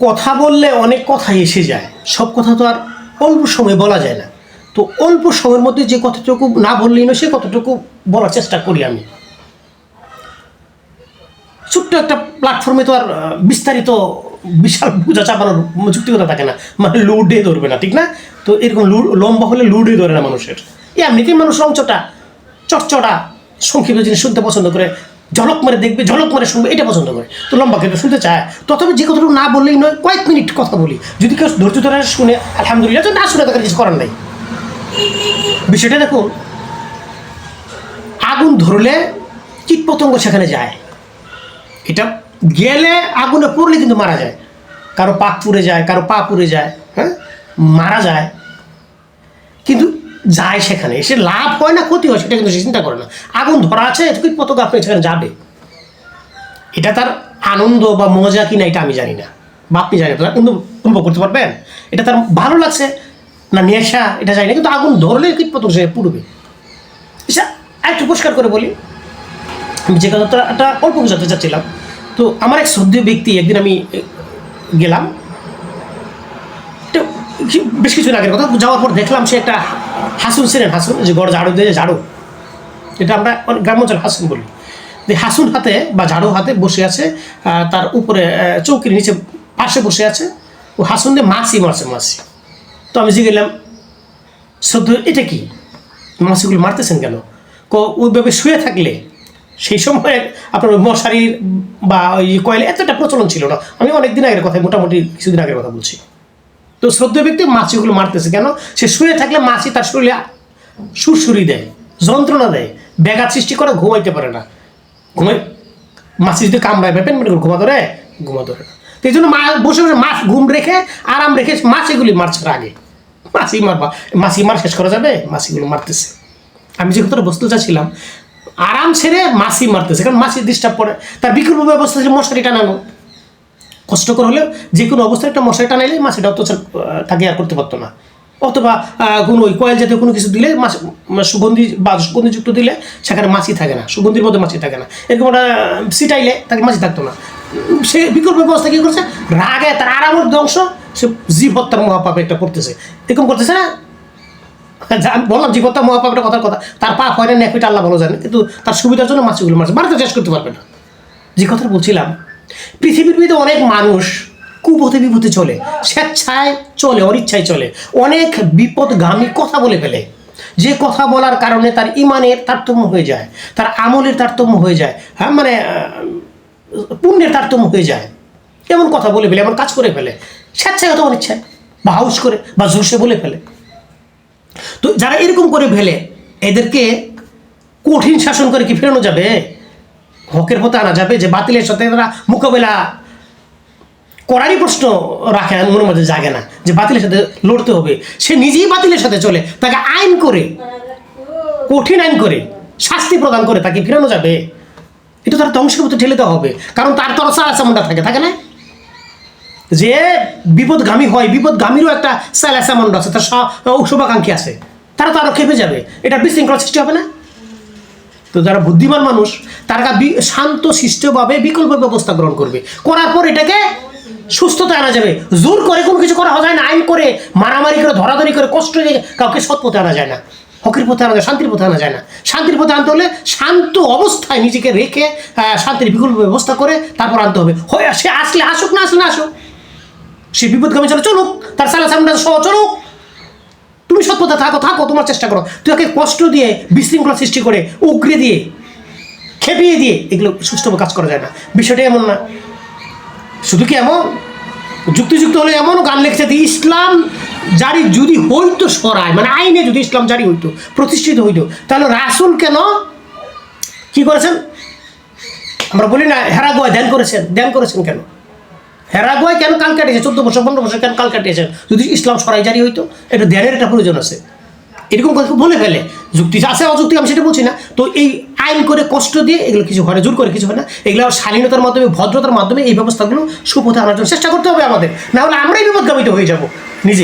কথা বললে অনেক কথাই এসে যায়। সব কথা তো আর অল্প সময় বলা যায় না। তো অল্প সময়ের মধ্যে যে কথাটুকু না বললেই না সে কতটুকু বলার চেষ্টা করি আমি। ছোট্ট একটা প্ল্যাটফর্মে তো আর বিস্তারিত বিশাল বোঝা চাপানোর যুক্তিকতা থাকে না। মানে লুডে ধরবে না, ঠিক না? তো এরকম লম্বা হলে লুডে ধরে না মানুষের। এমনিতেই মানুষ রংচটা চটচটা, সংক্ষিপ্ত জিনিস শুনতে পছন্দ করে। ঝলক মারে দেখবে, ঝলক মারে শুনবে, এটা পছন্দ করে। তো লম্বা কিন্তু শুনতে চায়। তথাপি যে কথাটুকু না বললেই নয়, কয়েক মিনিট কথা বলি। যদি কেউ ধৈর্য ধরে শুনে, আলহামদুলিল্লাহ তো না শুনে তাদের কিছু করার নাই। বিষয়টা দেখুন, আগুন ধরলে কীট পতঙ্গ সেখানে যায়। এটা গেলে আগুনে পড়লে কিন্তু মারা যায়। কারও পাক পুড়ে যায়, কারও পা পুড়ে যায় হ্যাঁ? মারা যায়। কিন্তু যায় সেখানে। এসে লাভ হয় না, ক্ষতি হয়, সেটা কিন্তু সে চিন্তা করে না। আগুন ধরা আছে কীট পতঙ্গ আপনি সেখানে যাবে? এটা তার আনন্দ বা মজা কিনা এটা আমি জানি না। বা আপনি জানি না অনুভব করতে পারবেন। এটা তার ভালো লাগছে না নেশা, এটা জানি না, কিন্তু আগুন ধরলে কীট পতঙ্গ সে পুড়বে। আচ্ছা একটু পরিষ্কার করে বলি। আমি যে কথাটা অল্প বোঝাতে চাচ্ছিলাম। তো আমার এক শ্রদ্ধেয় ব্যক্তি, একদিন আমি গেলাম। কি- বেশ কিছুদিন আগের কথা, যাওয়ার পর দেখলাম সে একটা হাসুন ছিলেন, হাসুন, যে গড় ঝাড়ু দিয়ে ঝাড়ু। এটা আমরা অনেক গ্রাম হাসুন বলি। যে হাসুন হাতে বা ঝাড়ু হাতে বসে আছে তার উপরে চৌকির নিচে পাশে বসে আছে। ও হাসুন দিয়ে মাছি মারছে মাছি তো আমি জিগেলাম শ্রদ্ধ এটা কি? মাছিগুলো মারতেছেন কেন? ক, ওইভাবে শুয়ে থাকলে সেই সময় আপনার মশারির বা ওই কয়েলে এতটা প্রচলন ছিল না। আমি অনেক দিন আগের কথা মোটামুটি কিছুদিন আগের কথা বলছি। তো শ্রদ্ধেয় ব্যক্তি মাছিগুলো মারতেছে কেন? সে শুয়ে থাকলে মাছি তার শরীরে সুরসুরি দেয়, যন্ত্রণা দেয়, ব্যাঘাত সৃষ্টি করে, ঘুমাইতে পারে না। ঘুমাই মাছি যদি কামড়ায় পেপেন মানে ঘুমা ধরে? ঘুমা ধরে না। তো এই জন্য মা বসে বসে মাছ ঘুম রেখে, আরাম রেখে মাছিগুলি মারছে আগে। মাছি মারবা। মাছি মার শেষ করা যাবে? মাছিগুলো মারতেছে। আমি যে কথাটা বসতে চাচ্ছিলাম, আরাম ছেড়ে মাছি মারতেছে। কারণ মাছি ডিস্টার্ব করে। তার বিকল্প ব্যবস্থা ছিল মশারি টানানো। কষ্টকর হলেও যে কোনো অবস্থায় একটা মশারি টানাইলে মাছিটা অত তাকে আর করতে পারতো না। অথবা কোনো ওই কয়েল জাতীয় কোনো কিছু দিলে মাছ সুগন্ধি বা সুগন্ধিযুক্ত দিলে সেখানে মাছি থাকে না, সুগন্ধির মধ্যে মাছি থাকে না। এরকম একটা সিটাইলে তাকে মাছি থাকতো না। সে বিকল্প ব্যবস্থা কী করছে? রাগে তার আরামের ধ্বংস, সে জীব হত্যার মহাপাপ একটা করতেছে। এরকম করতেছে না? আমি বললাম জীব হত্যা মহাপাপ একটা কথার কথা। তার পাপ হয় না নেকুইটা আল্লাহ ভালো জানে, কিন্তু তার সুবিধার জন্য মাছিগুলো মারছে। মারতে শেষ করতে পারবে না। যে কথা বলছিলাম পৃথিবীর মধ্যে অনেক মানুষ কুপথে বিপথে চলে, স্বেচ্ছায় চলে, অনিচ্ছায় চলে, অনেক বিপদগামী কথা বলে ফেলে। যে কথা বলার কারণে তার ইমানের তারতম্য হয়ে যায়, তার আমলের তারতম্য হয়ে যায় হ্যাঁ মানে পুণ্যের তারতম্য হয়ে যায়। এমন কথা বলে ফেলে, এমন কাজ করে ফেলে। স্বেচ্ছায় অথবা অনিচ্ছায়, বা হাউস করে, বা জোরসে বলে ফেলে। তো যারা এরকম করে ফেলে, এদেরকে কঠিন শাসন করে কি ফেরানো যাবে? হকের পথে আনা যাবে যে বাতিলের সাথে তারা মোকাবেলা করারই প্রশ্ন রাখে, মনের মধ্যে জাগে না যে বাতিলের সাথে লড়তে হবে। সে নিজেই বাতিলের সাথে চলে, তাকে আইন করে, কঠিন আইন করে, শাস্তি প্রদান করে, তাকে ফেরানো যাবে। এটা তার ধ্বংসের মতো ঠেলে দেওয়া হবে। কারণ তার তরফ সালাসামুন্ডা থাকে থাকে না? যে বিপদগামী হয়, বিপদগামীরও একটা সালাসামন্ড আছে, তার শুভাকাঙ্ক্ষী আছে। তারা তো আরও খেপে যাবে। এটা বিশৃঙ্খলা সৃষ্টি হবে না? তো যারা বুদ্ধিমান মানুষ, তারা শান্ত, শিষ্টভাবে বিকল্প ব্যবস্থা গ্রহণ করবে। করার পর এটাকে সুস্থতা আনা যাবে। জোর করে কোনো কিছু করা যায় না, আইন করে, মারামারি করে, ধরাধরি করে, কষ্ট দিয়ে কাউকে সৎ পথে আনা যায় না। হকির পথে আনা যায়, শান্তির পথে আনা যায় না। শান্তির পথে আনতে হলে শান্ত অবস্থায় নিজেকে রেখে শান্তির বিকল্প ব্যবস্থা করে তারপর আনতে হবে। হয়, সে আসলে আসুক না আসলে না আসুক, সে বিপদগামী চলে চলুক, তার সালা সামনে সহ চলুক। তুমি সৎপথে থাকো থাকো, তোমার চেষ্টা করো। তুই ওকে কষ্ট দিয়ে, বিশৃঙ্খলা সৃষ্টি করে, উগরে দিয়ে, খেপিয়ে দিয়ে, এগুলো সুষ্ঠুভাবে কাজ করা যায় না। বিষয়টা এমন না। শুধু কি এমন? যুক্তিযুক্ত হলে এমনও গান লিখছে যে, ইসলাম জারি যদি হইতো সরায় মানে আইনে যদি ইসলাম জারি হইতো, প্রতিষ্ঠিত হইতো, তাহলে রাসুল কেন কি করেছেন? আমরা বলি না হেরা গোয়া ধ্যান করেছেন। ধ্যান করেছেন কেন? হেরাগুয়ায় কেন কাল কাটিয়েছে? চোদ্দ বছর, পনেরো বছর কেন কাল কাটিয়েছেন যদি ইসলাম সরাই জারি হইতো, এটা ধ্যানের একটা প্রয়োজন আছে। এরকম কথা বলে ফেলে। যুক্তি আছে, অযুক্তি, আমি সেটা বলছি না। তো এই আইন করে কষ্ট দিয়ে এগুলো কিছু না, জোর করে কিছু হয় না। এগুলো স্বাধীনতার মাধ্যমে, ভদ্রতার মাধ্যমে এই ব্যবস্থাগুলো সুপথে আনার জন্য চেষ্টা করতে হবে আমাদের। না হলে আমরাই বিপদগামিত হয়ে যাব, নিজে।